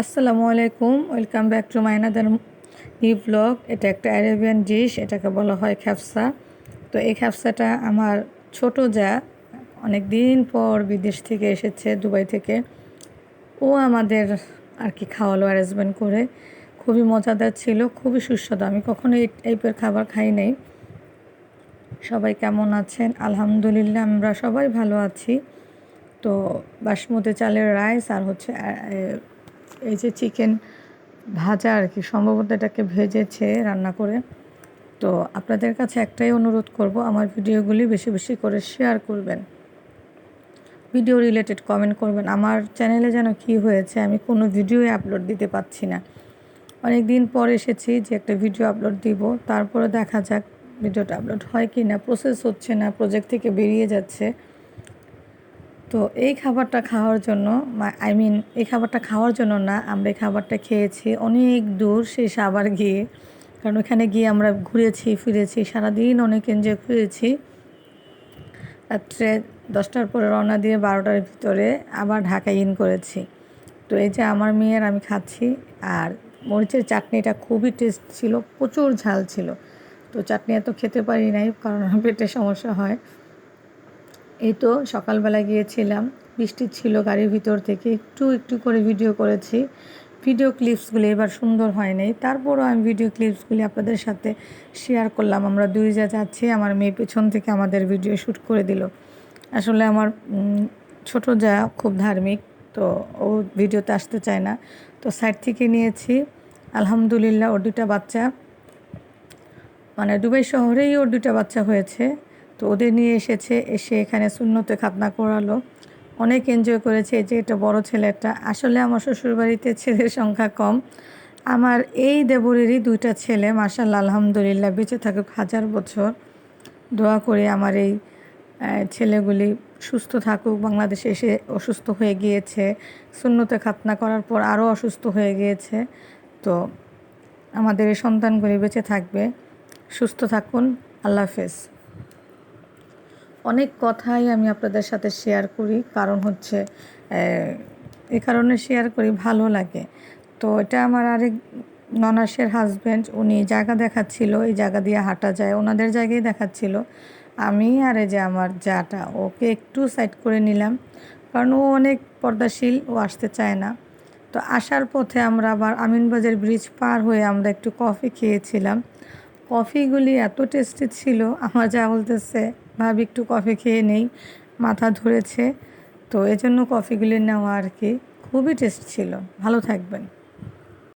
আসসালামু আলাইকুম, welcome back to মাইনাদার নিউ ব্লগ এটা একটা অ্যারেবিয়ান ডিশ এটাকে বলা হয় খ্যাপসা। তো এই খ্যাপসাটা আমার ছোট যা অনেক দিন পর বিদেশ থেকে এসেছে, দুবাই থেকে। ও আমাদের আর কি খাওয়ালো অ্যারেঞ্জমেন্ট করে। খুবই মজাদার ছিল, খুবই সুস্বাদু। আমি কখনো এই টাইপের খাবার খাই নাই। সবাই কেমন আছেন? আলহামদুলিল্লাহ, আমরা সবাই ভালো আছি। তো বাসমতি চালের রাইস আর হচ্ছে এই যে চিকেন ভাজা আর কি, সম্ভবত এটাকে ভেজেছে রান্না করে। তো আপনাদের কাছে একটাই অনুরোধ করব, আমার ভিডিওগুলি বেশি বেশি করে শেয়ার করবেন। ভিডিও রিলেটেড কমেন্ট করবেন, আমার চ্যানেলে যেন কি হয়েছে, আমি কোনো ভিডিওই আপলোড দিতে পারছি না। অনেক দিন পর এসেছি যে একটা ভিডিও আপলোড দিব, তারপরে দেখা যাক ভিডিওটা আপলোড হয় কি না প্রসেস হচ্ছে না প্রজেক্ট থেকে বেরিয়ে যাচ্ছে। তো এই খাবারটা খাওয়ার জন্য আই মিন এই খাবারটা খাওয়ার জন্য না, আমরা এই খাবারটা খেয়েছি অনেক দূর সেই সাবার গিয়ে। কারণ ওখানে গিয়ে আমরা ঘুরেছি, ফিরেছি, সারাদিন অনেক এনজয় করেছি। রাত্রে দশটার পরে রওনা দিয়ে বারোটার ভিতরে আবার ঢাকায় ইন করেছি। তো এই যে আমার মেয়ের আমি খাচ্ছি, আর মরিচের চাটনিটা খুবই টেস্ট ছিল, প্রচুর ঝাল ছিল। তো চাটনি এত খেতে পারি নাই, কারণ পেটে সমস্যা হয়। এই তো সকালবেলা গিয়েছিলাম, বৃষ্টি ছিল গাড়ির ভিতর থেকে, একটু একটু করে ভিডিও করেছি। ভিডিও ক্লিপসগুলি এবার সুন্দর হয় নাই। তারপরও আমি ভিডিও ক্লিপসগুলি আপনাদের সাথে শেয়ার করলাম। আমরা দুই যা যাচ্ছি, আমার মেয়ে পেছন থেকে আমাদের ভিডিও শ্যুট করে দিল। আসলে আমার ছোট যা খুব ধার্মিক, তো ও ভিডিওতে আসতে চায় না। তো সাইড থেকে নিয়েছি। আলহামদুলিল্লাহ, ওর দুটা বাচ্চা। মানে দুবাই শহরেই ওর দুটা বাচ্চা হয়েছে। তো ওদের নিয়ে এসেছে, এসে এখানে শূন্যতে খাতনা করালো। অনেক এনজয় করেছে যে এটা বড় ছেলেটা আসলে আমার শ্বশুরবাড়িতে ছেলের সংখ্যা কম। আমার এই দেবরেরই দুইটা ছেলে মার্শাল আলহামদুলিল্লাহ, বেঁচে থাকুক হাজার বছর। দোয়া করে আমার এই ছেলেগুলি সুস্থ থাকুক। বাংলাদেশে এসে অসুস্থ হয়ে গিয়েছে। শূন্যতে খাতনা করার পর আরও অসুস্থ হয়ে গিয়েছে। তো আমাদের এই সন্তানগুলি বেঁচে থাকবে। সুস্থ থাকুন। আল্লাহ হাফেজ। অনেক কথাই আমি আপনাদের সাথে শেয়ার করি। কারণ হচ্ছে, এ কারণে শেয়ার করি, ভালো লাগে। তো এটা আমার আরেক ননাসের হাজব্যান্ড উনি জায়গা দেখাচ্ছিল, এই জায়গা দিয়ে হাঁটা যায়, ওনাদের জায়গায় দেখাচ্ছিল। আমি আর এই যে আমার যাটা ওকে একটু সাইড করে নিলাম, কারণ ও অনেক পর্দাশীল, ও আসতে চায় না। তো আসার পথে আমরা আবার আমিনবাজার ব্রিজ পার হয়ে আমরা একটু কফি খেয়েছিলাম। কফিগুলি এত টেস্টি ছিল, আমার যা বলতেছে ভাবি একটু কফি খেয়ে নেই, মাথা ধরেছে। তো এজন্য কফিগুলি নেওয়া আর কি। খুবই টেস্ট ছিল। ভালো থাকবেন।